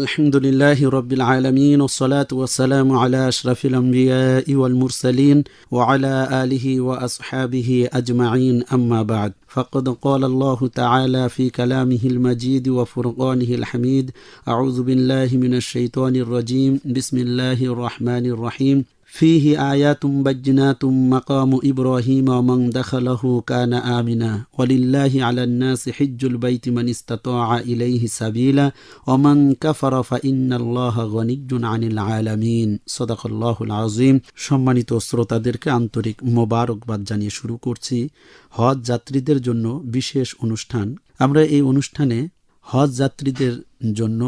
الحمد لله رب العالمين والصلاة والسلام على أشرف الأنبياء والمرسلين وعلى آله وأصحابه أجمعين أما بعد. فقد قال الله تعالى في كلامه المجيد وفرقانه الحميد أعوذ بالله من الشيطان الرجيم بسم الله الرحمن الرحيم. ফিহি আয়া তুম্বাজ্জিনা তুম্মাকাম ইব্রাহিম অমং দখলহু কানা আমিনা। ওলিল্লাহি আলান্নাস হিজ্জুল বাইতি মান ইস্তাতাআ ইলাইহি সাবিলা। অমং কাফারা ফাইন্নাল্লাহা গনিজ্জুন আনিল আলামিন। সাদাকাল্লাহুল আযীম। সম্মানিত শ্রোতাদেরকে আন্তরিক মোবারকবাদ জানিয়ে শুরু করছি হজ যাত্রীদের জন্য বিশেষ অনুষ্ঠান। আমরা এই অনুষ্ঠানে হজ যাত্রীদের জন্য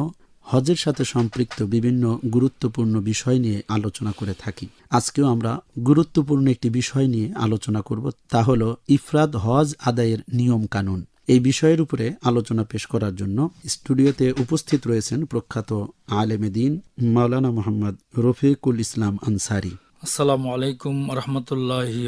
হজের সাথে সম্পৃক্ত বিভিন্ন গুরুত্বপূর্ণ বিষয় নিয়ে আলোচনা করে থাকি। আজকেও আমরা গুরুত্বপূর্ণ একটি বিষয় নিয়ে আলোচনা করব তা হল ইফরাদ হজ আদায়ের নিয়ম কানুন। এই বিষয়ের উপরে আলোচনা পেশ করার জন্য স্টুডিওতে উপস্থিত রয়েছেন প্রখ্যাত আলেমে দিন মাওলানা মোহাম্মদ রফিকুল ইসলাম আনসারি। আসসালামু আলাইকুম রহমতুল্লাহি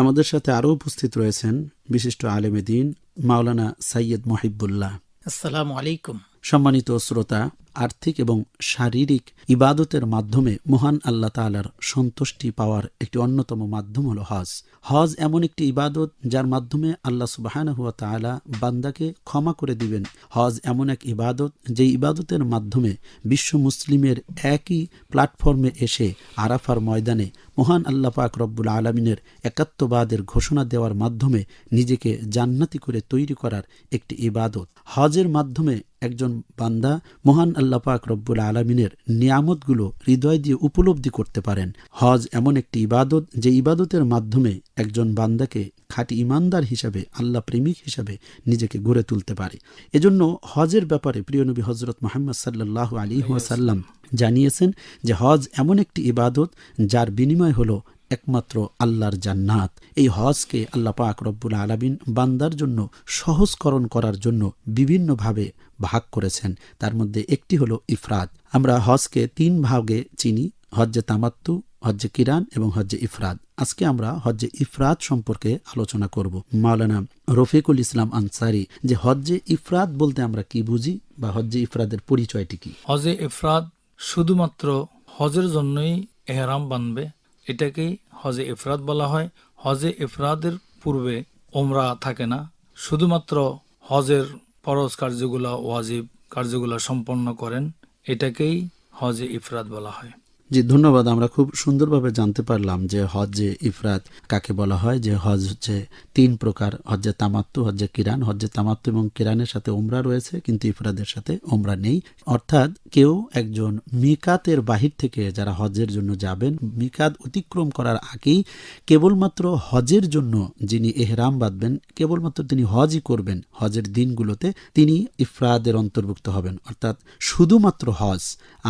আমাদের সাথে আরও উপস্থিত রয়েছেন বিশিষ্ট আলেমে দিন মাওলানা সৈয়দ মহিবুল্লাহ। আসসালামু আলাইকুম। সম্মানিত শ্রোতা, আর্থিক এবং শারীরিক ইবাদতের মাধ্যমে মহান আল্লাহ তালার সন্তুষ্টি পাওয়ার একটি অন্যতম মাধ্যম হল হজ। হজ এমন একটি ইবাদত যার মাধ্যমে আল্লাহ সুবাহান হুয়া তালা বান্দাকে ক্ষমা করে দিবেন। হজ এমন এক ইবাদত যে ইবাদতের মাধ্যমে বিশ্ব মুসলিমের একই প্ল্যাটফর্মে এসে আরাফার ময়দানে মহান আল্লাহ পাক রব্বুল আলমিনের একাত্মবাদের ঘোষণা দেওয়ার মাধ্যমে নিজেকে জান্নাতি করে তৈরি করার একটি ইবাদত। হজের মাধ্যমে একজন বান্দা মহান আল্লাহ পাক রব্বুল আলমিনের নিয়ামতগুলো হৃদয় দিয়ে উপলব্ধি করতে পারেন। হজ এমন একটি ইবাদত যে ইবাদতের মাধ্যমে একজন বান্দাকে খাঁটি ইমানদার হিসাবে, আল্লাহ প্রেমিক হিসাবে নিজেকে গড়ে তুলতে পারে। এজন্য হজের ব্যাপারে প্রিয় নবী হজরত মোহাম্মদ সাল্লাহ আলী ওয়াসাল্লাম জানিয়েছেন যে হজ এমন একটি ইবাদত যার বিনিময় হলো একমাত্র আল্লাহর জান্নাত। এই হজকে আল্লাহ পাক রব্বুল আলমিন বান্দার জন্য সহজকরণ করার জন্য বিভিন্নভাবে ভাগ করেছেন। তার মধ্যে একটি হলো ইফরাদ আমরা হজকে তিন ভাগে চিনি, হজ্জে তামাত্তু, হজ্জে কিরান এবং হজ্জে ইফরাদ আজকে আমরা হজ্জে ইফরাদ সম্পর্কে আলোচনা করব। মাওলানা রফিকুল ইসলাম আনসারি, যে হজ্জে ইফরাদ বলতে আমরা কি বুঝি বা হজ্জে ইফরাদের পরিচয়টি কি? হজে ইফরাদ শুধুমাত্র হজের জন্যই এহরাম বানবে, এটাকেই হজে ইফরাদ বলা হয়। হজে ইফরাদের পূর্বে ওমরা থাকে না। শুধুমাত্র হজের ফরজ কার্যগুলা ওয়াজিব কার্যগুলা সম্পন্ন করেন এটাকেই হজে ইফরাত বলা হয়। জি, ধন্যবাদ। আমরা খুব সুন্দরভাবে জানতে পারলাম যে হজ্জে ইফরাত কাকে বলা হয়, যে হজ হচ্ছে তিন প্রকার হজ্জে তামাত্তু হজ্জে কিরান। হজ্জে তামাত্তু এবং কিরানের সাথে ওমরা রয়েছে, কিন্তু ইফরাদের সাথে ওমরা নেই। অর্থাৎ কেউ একজন মিকাতের বাহির থেকে যারা হজের জন্য যাবেন, মিকাত অতিক্রম করার আগেই কেবলমাত্র হজের জন্য যিনি এহরাম বাঁধবেন, কেবলমাত্র তিনি হজই করবেন, হজের দিনগুলোতে তিনি ইফরাদের অন্তর্ভুক্ত হবেন। অর্থাৎ শুধুমাত্র হজ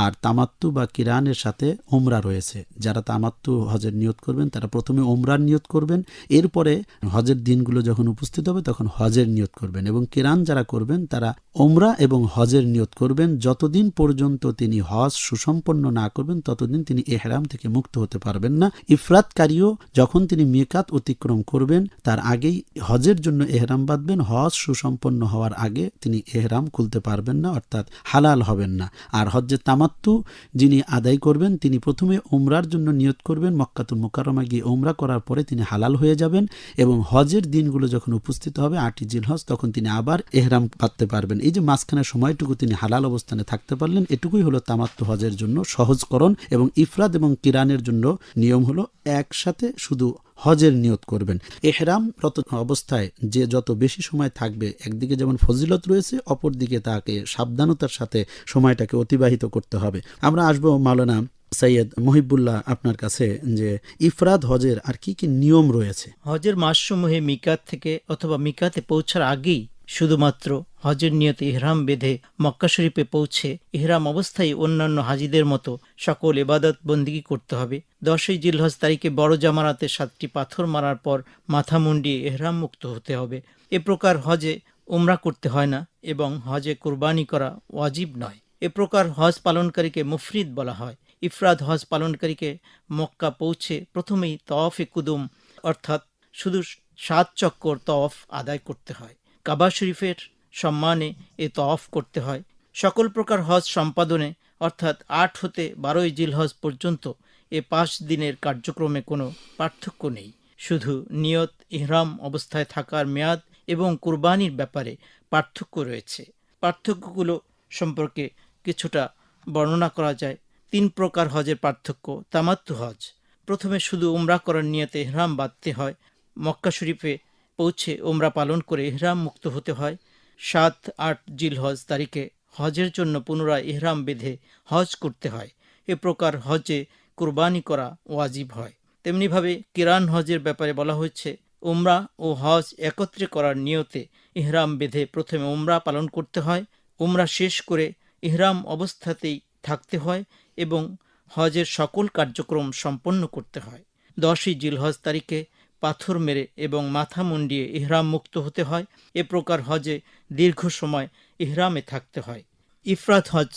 আর তামাত্তু বা কিরানের সাথে ওমরা রয়েছে। যারা তামাত্তু হজের নিয়ত করবেন, তারা প্রথমে ওমরার নিয়ত করবেন। এরপরে হজের দিনগুলো যখন উপস্থিত হবে, তখন হজের নিয়ত করবেন এবং কিরান যারা করবেন, তারা ওমরা এবং হজের নিয়ত করবেন। যতদিন পর্যন্ত তিনি হজ সুসম্পন্ন না করবেন, ততদিন তিনি এহরাম থেকে মুক্ত হতে পারবেন না। ইফরাতকারীও যখন তিনি মেকাত অতিক্রম করবেন, তার আগেই হজের জন্য এহরাম বাঁধবেন। হজ সুসম্পন্ন হওয়ার আগে তিনি এহরাম খুলতে পারবেন না, অর্থাৎ হালাল হবেন না। আর হজ্জের তামাত্তু যিনি আদায় করবেন তিনি প্রথমে ওমরার জন্য নিয়োগ করবেন, মক্কাতুল মোকারমা গিয়ে ওমরা করার পরে তিনি হালাল হয়ে যাবেন এবং হজের দিনগুলো যখন উপস্থিত হবে আটই জিল হজ তখন তিনি আবার এহরাম পাততে পারবেন। এই যে মাঝখানে সময়টুকু তিনি হালাল অবস্থানে থাকতে পারলেন, এটুকুই হলো তামাত্ম হজের জন্য সহজকরণ এবং ইফরাদ এবং কিরানের জন্য নিয়ম হলো একসাথে শুধু হজের নিয়ত করবেন। এহরাম রত অবস্থায় যে যত বেশি সময় থাকবে, একদিকে যেমন ফজিলত রয়েছে, অপরদিকে তাকে সাবধানতার সাথে সময়টাকে অতিবাহিত করতে হবে। আমরা আসব মাওলানা সৈয়দ মহিবুল্লাহ আপনার কাছে যে ইফরাদ হজের আর কি কি নিয়ম রয়েছে। হজের মাসসমূহে মিকাত থেকে অথবা মিকাতে পৌঁছার আগেই শুধুমাত্র হজের নিয়তে ইহরাম বেঁধে মক্কা শরীফে পৌঁছে ইহরাম অবস্থায় অন্যান্য হাজিদের মতো সকল এবাদত বন্দিগি করতে হবে। দশই জিলহজ তারিখে বড় জামারাতে সাতটি পাথর মারার পর মাথা মুন্ডিয়ে এহরাম মুক্ত হতে হবে। এ প্রকার হজে উমরা করতে হয় না এবং হজে কোরবানি করা ওয়াজিব নয়। এ প্রকার হজ পালনকারীকে মুফরিদ বলা হয়। ইফরাদ হজ পালনকারীকে মক্কা পৌঁছে প্রথমেই তওয়াফে কুদুম অর্থাৎ শুধু সাত চক্কর তওয়াফ আদায় করতে হয়। কাবা শরীফের সম্মানে এ তওয়াফ করতে হয়। সকল প্রকার হজ সম্পাদনে, অর্থাৎ আট হতে বারোই জিলহজ পর্যন্ত এ পাঁচ দিনের কার্যক্রমে কোনো পার্থক্য নেই। শুধু নিয়ত, ইহরাম অবস্থায় থাকার মেয়াদ এবং কুরবানির ব্যাপারে পার্থক্য রয়েছে। পার্থক্যগুলো সম্পর্কে কিছুটা বর্ণনা করা যায়। তিন প্রকার হজের পার্থক্য, তামাত্তু হজ। প্রথমে শুধু উমরা করার নিয়তে ইহরাম বাঁধতে হয়। মক্কা শরীফে পৌঁছে ওমরা পালন করে ইহরাম মুক্ত হতে হয়। সাত আট জিল হজ তারিখে হজের জন্য পুনরায় ইহরাম বেঁধে হজ করতে হয়। এ প্রকার হজে কুরবানি করা ওয়াজিব হয়। তেমনিভাবে কিরান হজের ব্যাপারে বলা হয়েছে, উমরা ও হজ একত্রে করার নিয়তে ইহরাম বেঁধে প্রথমে উমরা পালন করতে হয়। উমরা শেষ করে ইহরাম অবস্থাতেই থাকতে হয় এবং হজের সকল কার্যক্রম সম্পন্ন করতে হয়। দশই জিলহজ তারিখে পাথর মেরে এবং মাথা মুন্ডিয়ে ইহরাম মুক্ত হতে হয়। এ প্রকার হজে দীর্ঘ সময় ইহরামে থাকতে হয়। ইফরাত হজ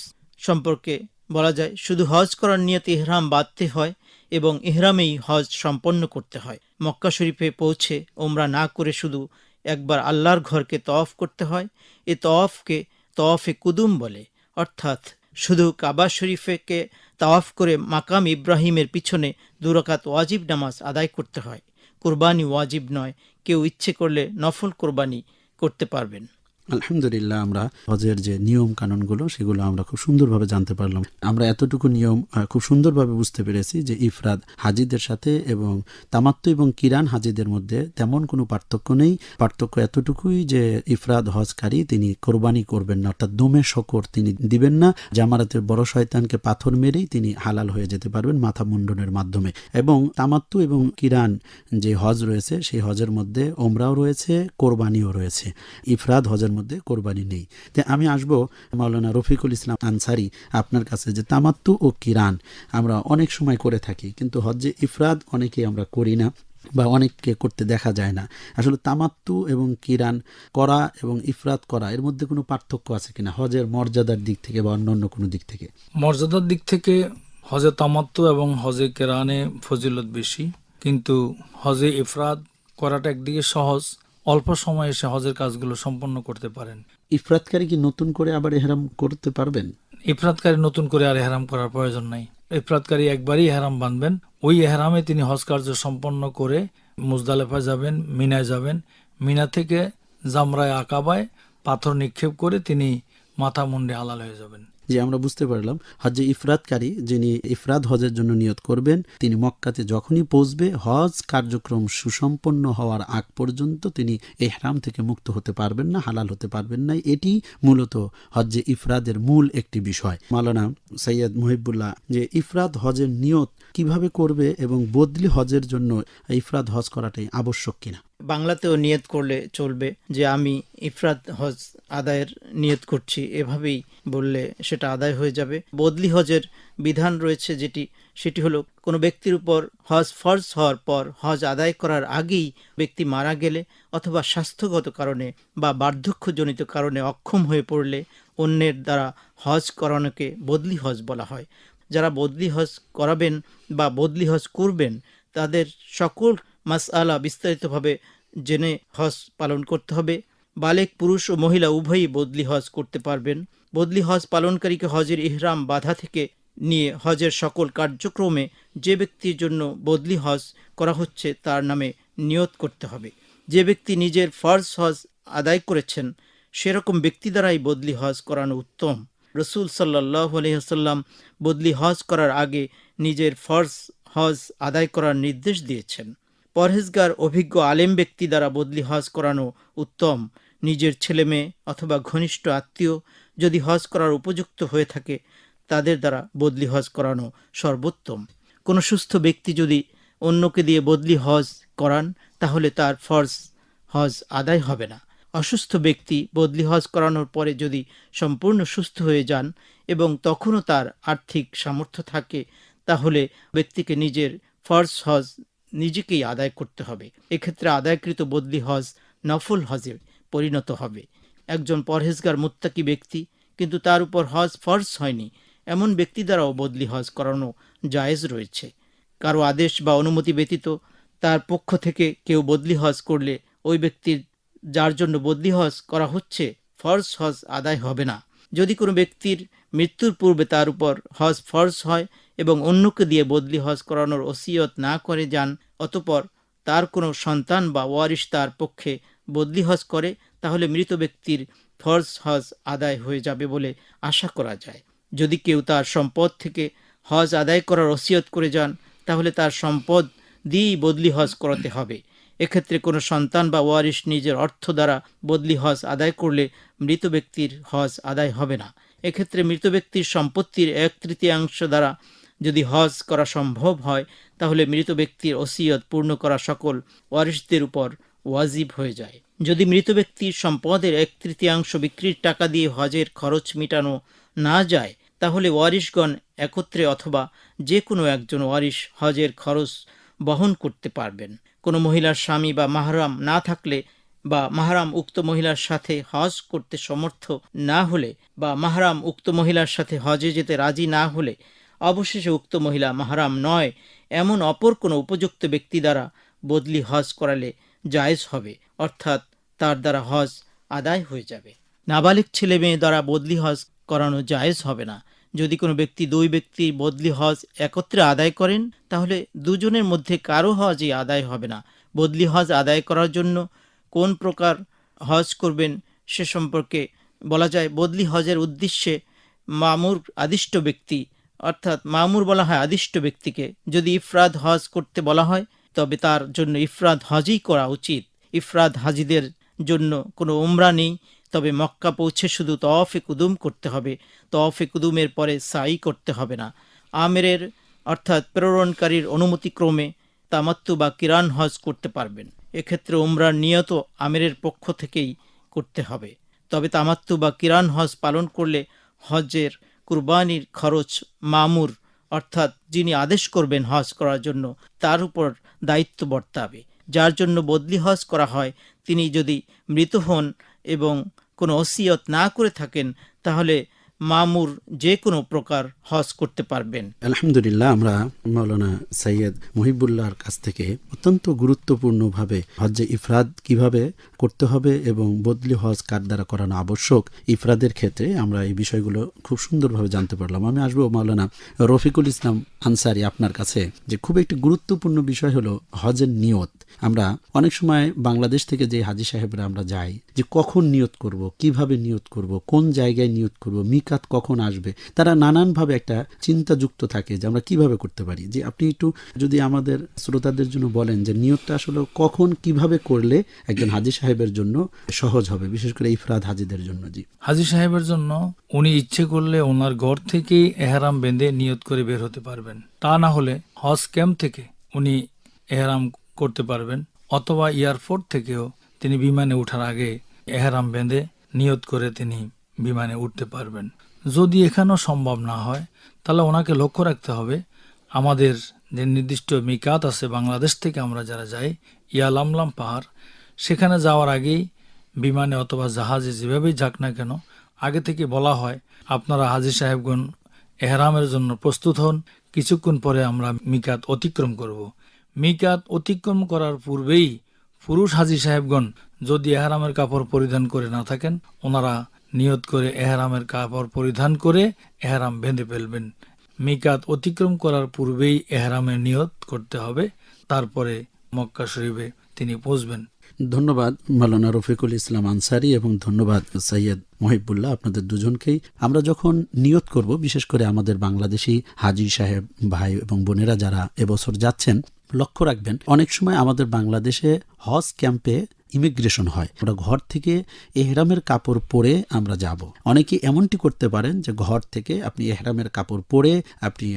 সম্পর্কে বলা যায়, শুধু হজ করার নিয়তে ইহরাম বাঁধতে হয় এবং ইহরামেই হজ সম্পন্ন করতে হয়। মক্কা শরীফে পৌঁছে ওমরা না করে শুধু একবার আল্লাহর ঘরকে তওয়াফ করতে হয়, এ তওয়াফকে তওয়াফে কুদুম বলে। অর্থাৎ শুধু কাবা শরীফেকে তাওয়াফ করে মাকাম ইব্রাহিমের পিছনে দুরাকাত ওয়াজিব নামাজ আদায় করতে হয়। কোরবানি ওয়াজিব নয়। কেউ ইচ্ছে করলে নফল কোরবানি করতে পারবেন। আলহামদুলিল্লাহ, আমরা হজের যে নিয়ম কানুনগুলো, সেগুলো আমরা খুব সুন্দরভাবে জানতে পারলাম। আমরা এতটুকু নিয়ম খুব সুন্দরভাবে বুঝতে পেরেছি যে ইফরাদ হাজিদের সাথে এবং তামাত্ম এবং কিরান হাজিদের মধ্যে তেমন কোনো পার্থক্য নেই। পার্থক্য এতটুকুই যে ইফরাদ হজকারী তিনি কোরবানি করবেন না, অর্থাৎ দমে শকর তিনি দিবেন না। জামারাতের বড় শয়তানকে পাথর মেরেই তিনি হালাল হয়ে যেতে পারবেন মাথা মুন্ডনের মাধ্যমে। এবং তামাত্তু এবং কিরান যে হজ রয়েছে, সেই হজের মধ্যে ওমরাও রয়েছে, কোরবানিও রয়েছে। ইফরাদ হজের মধ্যে কোরবানি নেই। তো আমি আসব মাওলানা রফিকুল ইসলাম আনসারি আপনার কাছে যে তামাত্তু ও কিরান আমরা অনেক সময় করে থাকি, কিন্তু হজ্জে ইফরাদ অনেকেই আমরা করি না বা অনেককে করতে দেখা যায় না। আসলে তামাত্তু এবং কিরান করা এবং ইফরাত করা, এর মধ্যে কোনো পার্থক্য আছে কিনা? হজের মর্যাদার দিক থেকে বা অন্য অন্য কোনো দিক থেকে? মর্যাদার দিক থেকে হজে তামাত্তু এবং হজে কেরানে ফজিলত বেশি, কিন্তু হজে ইফরাত করাটা একদিকে সহজ অল্প সময়ে এসে হজের কাজগুলো সম্পন্ন করতে পারেন। ইফরাতকারী কি নতুন করে আবার এহরাম করতে পারবেন? ইফরাতকারী নতুন করে আর এহরাম করার প্রয়োজন নাই। ইফরাতকারী একবারই এহরাম বাঁধবেন ওই এহরামে তিনি হজ কার্য সম্পন্ন করে মুজদালেফা যাবেন মিনায় যাবেন। মিনা থেকে জামরায় আকাবায় পাথর নিক্ষেপ করে তিনি মাথা মুন্ডে হালাল হয়ে যাবেন। যে আমরা বুঝতে পারলাম, হজ্জে ইফরাতকারী যিনি ইফরাদ হজের জন্য নিয়ত করবেন, তিনি মক্কাতে যখনই পৌঁছবে, হজ কার্যক্রম সুসম্পন্ন হওয়ার আগ পর্যন্ত তিনি এহরাম থেকে মুক্ত হতে পারবেন না, হালাল হতে পারবেন না। এটি মূলত হজ্জে ইফরাদের মূল একটি বিষয়। মালানা সৈয়দ মুহিবুল্লাহ, যে ইফরাদ হজের নিয়ত কীভাবে করবে এবং বদলি হজের জন্য ইফরাদ হজ করাটাই আবশ্যক কিনা? বাংলাতেও নিয়ত করলে চলবে যে আমি ইফরাত হজ আদায়ের নিয়ত করছি। এভাবেই বললে সেটা আদায় হয়ে যাবে। বদলি হজের বিধান রয়েছে যেটি, সেটি হলো কোনো ব্যক্তির উপর হজ ফরজ হওয়ার পর হজ আদায় করার আগেই ব্যক্তি মারা গেলে অথবা স্বাস্থ্যগত কারণে বা বার্ধক্যজনিত কারণে অক্ষম হয়ে পড়লে অন্যের দ্বারা হজ করানোকে বদলি হজ বলা হয়। যারা বদলি হজ করাবেন বা বদলি হজ করবেন, তাদের সকল মাসআলা বিস্তারিতভাবে জেনে হজ পালন করতে হবে। বালেক, পুরুষ ও মহিলা উভয়ই বদলি হজ করতে পারবেন। বদলি হজ পালনকারীকে হজের ইহরাম বাধা থেকে নিয়ে হজের সকল কার্যক্রমে যে ব্যক্তির জন্য বদলি হজ করা হচ্ছে তার নামে নিয়ত করতে হবে। যে ব্যক্তি নিজের ফরজ হজ আদায় করেছেন, সেরকম ব্যক্তি দ্বারাই বদলি হজ করানো উত্তম। রসুল সাল্লাহ আলহিহাসাল্লাম বদলি হজ করার আগে নিজের ফরজ হজ আদায় করার নির্দেশ দিয়েছেন। পরহেজগার, অভিজ্ঞ, আলেম ব্যক্তি দ্বারা বদলি হজ করানো উত্তম। নিজের ছেলে মেয়ে অথবা ঘনিষ্ঠ আত্মীয় যদি হজ করার উপযুক্ত হয়ে থাকে, তাদের দ্বারা বদলি হজ করানো সর্বোত্তম। কোনো সুস্থ ব্যক্তি যদি অন্যকে দিয়ে বদলি হজ করান, তাহলে তার ফরজ হজ আদায় হবে না। অসুস্থ ব্যক্তি বদলি হজ করানোর পরে যদি সম্পূর্ণ সুস্থ হয়ে যান এবং তখনও তার আর্থিক সামর্থ্য থাকে, তাহলে ব্যক্তিকে নিজের ফরজ হজ নিজেকেই আদায় করতে হবে। এক্ষেত্রে আদায়কৃত বদলি হজ নফল হজে পরিণত হবে। একজন পরহেজগার মুত্তাকি ব্যক্তি, কিন্তু তার উপর হজ ফরজ হয়নি। এমন ব্যক্তি দ্বারাও বদলি হজ করানো জায়েজ রয়েছে। কারও আদেশ বা অনুমতি ব্যতীত তার পক্ষ থেকে কেউ বদলি হজ করলে ওই ব্যক্তির, যার জন্য বদলি হজ করা হচ্ছে, ফরজ হজ আদায় হবে না। যদি কোনো ব্যক্তির মৃত্যুর পূর্বে তার উপর হজ ফরজ হয় এবং অন্যকে দিয়ে বদলি হজ করানোর ওসিয়ত না করে যান, অতপর তার কোনো সন্তান বা ওয়ারিশ তার পক্ষে বদলি হজ করে, তাহলে মৃত ব্যক্তির ফরজ হজ আদায় হয়ে যাবে বলে আশা করা যায়। যদি কেউ তার সম্পদ থেকে হজ আদায় করার ওসিয়ত করে যান, তাহলে তার সম্পদ দিয়েই বদলি হজ করাতে হবে। এক্ষেত্রে কোনো সন্তান বা ওয়ারিশ নিজের অর্থ দ্বারা বদলি হজ আদায় করলে মৃত ব্যক্তির হজ আদায় হবে না। এক্ষেত্রে মৃত ব্যক্তির সম্পত্তির এক তৃতীয়াংশ দ্বারা যদি হজ করা সম্ভব হয়, তাহলে মৃত ব্যক্তির ওসিয়ত পূর্ণ করা সকল ওয়ারিশদের উপর ওয়াজিব হয়ে যায়। যদি মৃত ব্যক্তির সম্পদের এক তৃতীয়াংশ বিক্রির টাকা দিয়ে হজের খরচ মেটানো না যায়, তাহলে ওয়ারিশগণ একত্রে অথবা যে কোনো একজন ওয়ারিশ হজের খরচ বহন করতে পারবেন। কোনো মহিলার স্বামী বা মাহরাম না থাকলে বা মাহরাম উক্ত মহিলার সাথে হজ করতে সমর্থ না হলে বা মাহরাম উক্ত মহিলার সাথে হজে যেতে রাজি না হলে অবশেষে উক্ত মহিলা মাহরাম নয়, এমন অপর কোনো উপযুক্ত ব্যক্তি দ্বারা বদলি হজ করালে জায়েজ হবে, অর্থাৎ তার দ্বারা হজ আদায় হয়ে যাবে। নাবালিক ছেলে মেয়ে দ্বারা বদলি হজ করানো জায়েজ হবে না। যদি কোনো ব্যক্তি দুই ব্যক্তি বদলি হজ একত্রে আদায় করেন, তাহলে দুজনের মধ্যে কারও হজই আদায় হবে না। বদলি হজ আদায় করার জন্য কোন প্রকার হজ করবেন সে সম্পর্কে বলা যায় বদলি হজের উদ্দেশ্যে মামুর আদিষ্ট ব্যক্তি, অর্থাৎ মামুর বলা হয় আদিষ্ট ব্যক্তিকে। যদি ইফরাদ হজ করতে বলা হয়, তবে তার জন্য ইফরাদ হজই করা উচিত। ইফরাদ হাজিদের জন্য কোনো উমরা নেই তবে মক্কা পৌঁছে শুধু তওয়াফে কুদুম করতে হবে। তওয়াফে কুদুমের পরে সাই করতে হবে না। আমেরের, অর্থাৎ প্রেরণকারীর অনুমতিক্রমে তামাত্তু বা কিরান হজ করতে পারবেন। এক্ষেত্রে উমরার নিয়ত আমেরের পক্ষ থেকেই করতে হবে। তবে তামাত্তু বা কিরান হজ পালন করলে হজের কুরবানির খরচ মামুর, অর্থাৎ যিনি আদেশ করবেন হজ করার জন্য, তার উপর দায়িত্ব বর্তাবে। যার জন্য বদলি হজ করা হয়, তিনি যদি মৃত হন এবং কোনো অসিয়ত না করে থাকেন তাহলে মামুর যে কোনো প্রকার হজ করতে পারবেন। আলহামদুলিল্লাহ, আমরা মৌলানা সৈয়দ মহিবুল্লাহর কাছ থেকে অত্যন্ত গুরুত্বপূর্ণভাবে হজ্জে ইফরাদ কীভাবে করতে হবে এবং বদলি হজ কার দ্বারা করানো আবশ্যক, ইফরাদের ক্ষেত্রে আমরা এই বিষয়গুলো খুব সুন্দরভাবে জানতে পারলাম। আমি আসব মাওলানা রফিকুল ইসলাম আনসারি আপনার কাছে, যে খুব একটি গুরুত্বপূর্ণ বিষয় হলো হজের নিয়ত। আমরা অনেক সময় বাংলাদেশ থেকে যে হাজি সাহেবরা আমরা যাই, যে কখন নিয়ত করব, কীভাবে নিয়ত করব, কোন জায়গায় নিয়ত করব মিকাত কখন আসবে? তারা নানানভাবে একটা চিন্তাযুক্ত থাকে যে আমরা কীভাবে করতে পারি। যে আপনি একটু যদি আমাদের শ্রোতাদের জন্য বলেন যে নিয়তটা আসলে কখন কীভাবে করলে একজন হাজি সাহেবের জন্য সহজ হবে, বিশেষ করে ইফরাদ হাজিদের জন্য জি। হাজি সাহেবের জন্য উনি ইচ্ছে করলে ওনার ঘর থেকেই এহারাম বেঁধে নিয়ত করে বের হতে পারবেন। তা না হলে হজ ক্যাম্প থেকে উনি এহারাম করতে পারবেন অথবা এয়ারপোর্ট থেকেও তিনি বিমানে ওঠার আগে এহারাম বেঁধে নিয়ত করে তিনি বিমানে উঠতে পারবেন যদি এখানেও সম্ভব না হয়, তাহলে ওনাকে লক্ষ্য রাখতে হবে, আমাদের যে নির্দিষ্ট মিকাত আছে বাংলাদেশ থেকে আমরা যারা যাই ইয়ালামলাম পাহাড়, সেখানে যাওয়ার আগেই বিমানে অথবা জাহাজে যেভাবেই যাক না কেন, আগে থেকে বলা হয়, আপনারা হাজি সাহেবগণ এহরামের জন্য প্রস্তুত হন, কিছুক্ষণ পরে আমরা মিকাত অতিক্রম করব। মিকাত অতিক্রম করার পূর্বেই পুরুষ হাজি সাহেবগণ যদি এহরামের কাপড় পরিধান করে না থাকেন, ওনারা নিয়ত করে এহারামের কাপড় পরিধান করে এহারাম বেঁধে ফেলবেন। মিকাত অতিক্রম করার পূর্বেই এহরামের নিয়ত করতে হবে, তারপরে মক্কা শরীফে তিনি পৌঁছবেন। ধন্যবাদ মালানা রফিকুল ইসলাম আনসারি এবং ধন্যবাদ সৈয়দ মহিবুল্লাহ আপনাদের দুজনকেই। আমরা যখন নিয়ত করব, বিশেষ করে আমাদের বাংলাদেশি হাজি সাহেব ভাই এবং বোনেরা যারা এবছর যাচ্ছেন, লক্ষ্য রাখবেন, অনেক সময় আমাদের বাংলাদেশে হজ ক্যাম্পে ইমিগ্রেশন হয়। আমরা ঘর থেকে এহরামের কাপড় পরে আমরা যাব। অনেকে এমনটি করতে পারেন যে ঘর থেকে আপনি এহরামের কাপড় পরে আপনি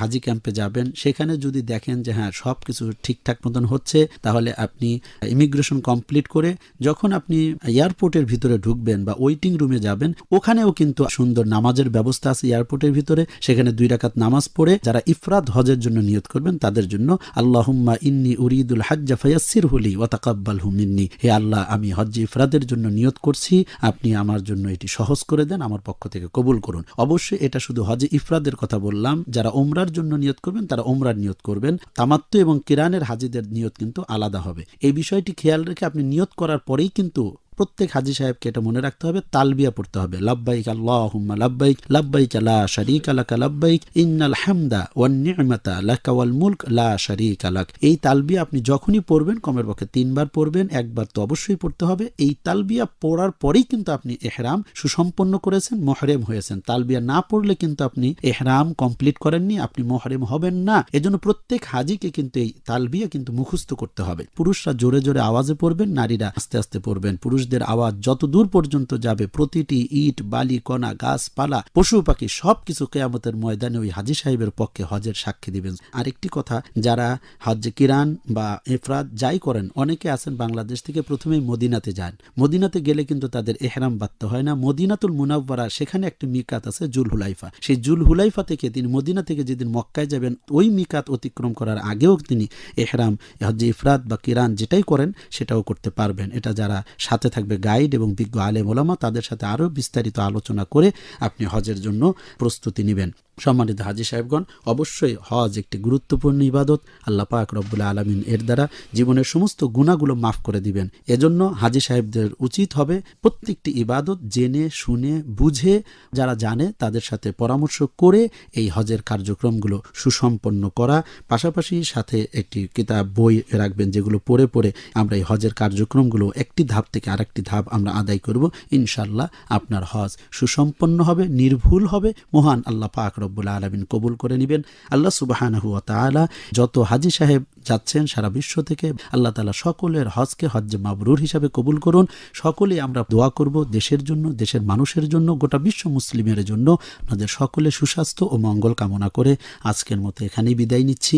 হাজি ক্যাম্পে যাবেন। সেখানে যদি দেখেন যে হ্যাঁ সব কিছু ঠিকঠাক মতন হচ্ছে, তাহলে আপনি ইমিগ্রেশন কমপ্লিট করে যখন আপনি এয়ারপোর্টের ভিতরে ঢুকবেন বা ওয়েটিং রুমে যাবেন, ওখানেও কিন্তু সুন্দর নামাজের ব্যবস্থা আছে এয়ারপোর্টের ভিতরে। সেখানে দুই রাকাত নামাজ পড়ে যারা ইফরাদ হজের জন্য নিয়ত করবেন, তাদের জন্য আল্লাহুম্মা ইন্নি উরিদুল হাজ্জা ফায়াসির হুলি ওয়াতাকাব্বাল হুমিন্নি হে আল্লাহ, আমি হজ্জে ইফরাদের জন্য নিয়ত করছি, আপনি আমার জন্য এটি সহজ করে দেন, আমার পক্ষ থেকে কবুল করুন। অবশ্যই এটা শুধু হজে ইফরাদের কথা বললাম, যারা ওমরার জন্য নিয়ত করবেন, তারা ওমরার নিয়ত করবেন। তামাত্ম এবং কিরানের হাজিদের নিয়ত কিন্তু আলাদা হবে। এই বিষয়টি খেয়াল রেখে আপনি নিয়ত করার পরেই কিন্তু প্রত্যেক হাজি সাহেবকে এটা মনে রাখতে হবে, তালবিয়া পড়তে হবে। লাব্বাইক আল্লাহুম্মা লাব্বাইক লাব্বাইক লা শারীকা লাকা লাব্বাইক, ইন্নাল হামদা ওয়ান নি'মাতা লাকা মুলক লা শারীকা লাক। এই তালবিয়া আপনি যখনই পড়বেন, কমের পক্ষে তিনবার পড়বেন, একবার তো অবশ্যই পড়তে হবে। এই তালবিয়া পড়ার পরেই কিন্তু আপনি এহরাম সুসম্পন্ন করেছেন, মহরেম হয়েছেন। তালবিয়া না পড়লে কিন্তু আপনি এহরাম কমপ্লিট করেননি, আপনি মহরেম হবেন না। এজন্য প্রত্যেক হাজিকে কিন্তু এই তালবিয়া কিন্তু মুখস্থ করতে হবে। পুরুষরা জোরে জোরে আওয়াজে পড়বেন, নারীরা আস্তে আস্তে পড়বেন। পুরুষদের আওয়াজ যত দূর পর্যন্ত যাবে, প্রতিটি ইট, বালি, কণা, গাছপালা, পশু, পাখি, সবকিছু কেয়ামতের ময়দানে ওই হাজি সাহেবের পক্ষে হজের সাক্ষী দিবেন। আরেকটি কথা, যারা হজ্জে কিরান বা এফরাত যাই করেন, অনেকে আছেন বাংলাদেশ থেকে প্রথমেই মদিনাতে যান। মদিনাতে গেলে কিন্তু তাদের এহরাম বাঁধতে হয় না। মদিনাতুল মুনাব্বারা সেখানে একটি মিকাত আছে, জুল হুলাইফা। সেই জুল হুলাইফা থেকে তিনি মদিনা থেকে যেদিন মক্কায় যাবেন, ওই মিকাত অতিক্রম করার আগেও তিনি এহরাম হজ্জে ইফরাত বা কিরান যেটাই করেন, সেটাও করতে পারবেন। এটা যারা সাথে থাকবে গাইড এবং বিজ্ঞ আলেম ওলামা, তাদের সাথে আরও বিস্তারিত আলোচনা করে আপনি হজের জন্য প্রস্তুতি নেবেন। সম্মানিত হাজি সাহেবগণ, অবশ্যই হজ একটি গুরুত্বপূর্ণ ইবাদত। আল্লাহ পাক রব্বুল আলমিন এর দ্বারা জীবনের সমস্ত গুণাগুলো মাফ করে দিবেন। এজন্য হাজি সাহেবদের উচিত হবে প্রত্যেকটি ইবাদত জেনে, শুনে, বুঝে, যারা জানে তাদের সাথে পরামর্শ করে এই হজের কার্যক্রমগুলো সুসম্পন্ন করা। পাশাপাশি সাথে একটি কিতাব, বই রাখবেন যেগুলো পড়ে পড়ে আমরা এই হজের কার্যক্রমগুলো একটি ধাপ থেকে আরেকটি ধাপ আমরা আদায় করব। ইনশাল্লাহ আপনার হজ সুসম্পন্ন হবে, নির্ভুল হবে। মহান আল্লাহ পাক রব্বুল আলমিন কবুল করে নেবেন। আল্লাহ সুবাহানহু তালা যত হাজি সাহেব যাচ্ছেন সারা বিশ্ব থেকে, আল্লাহ তালা সকলের হজকে হজ মাবরুর হিসাবে কবুল করুন। সকলেই আমরা দোয়া করব দেশের জন্য, দেশের মানুষের জন্য, গোটা বিশ্ব মুসলিমের জন্য, আপনাদের সকলে সুস্বাস্থ্য ও মঙ্গল কামনা করে আজকের মতো এখানেই বিদায় নিচ্ছি।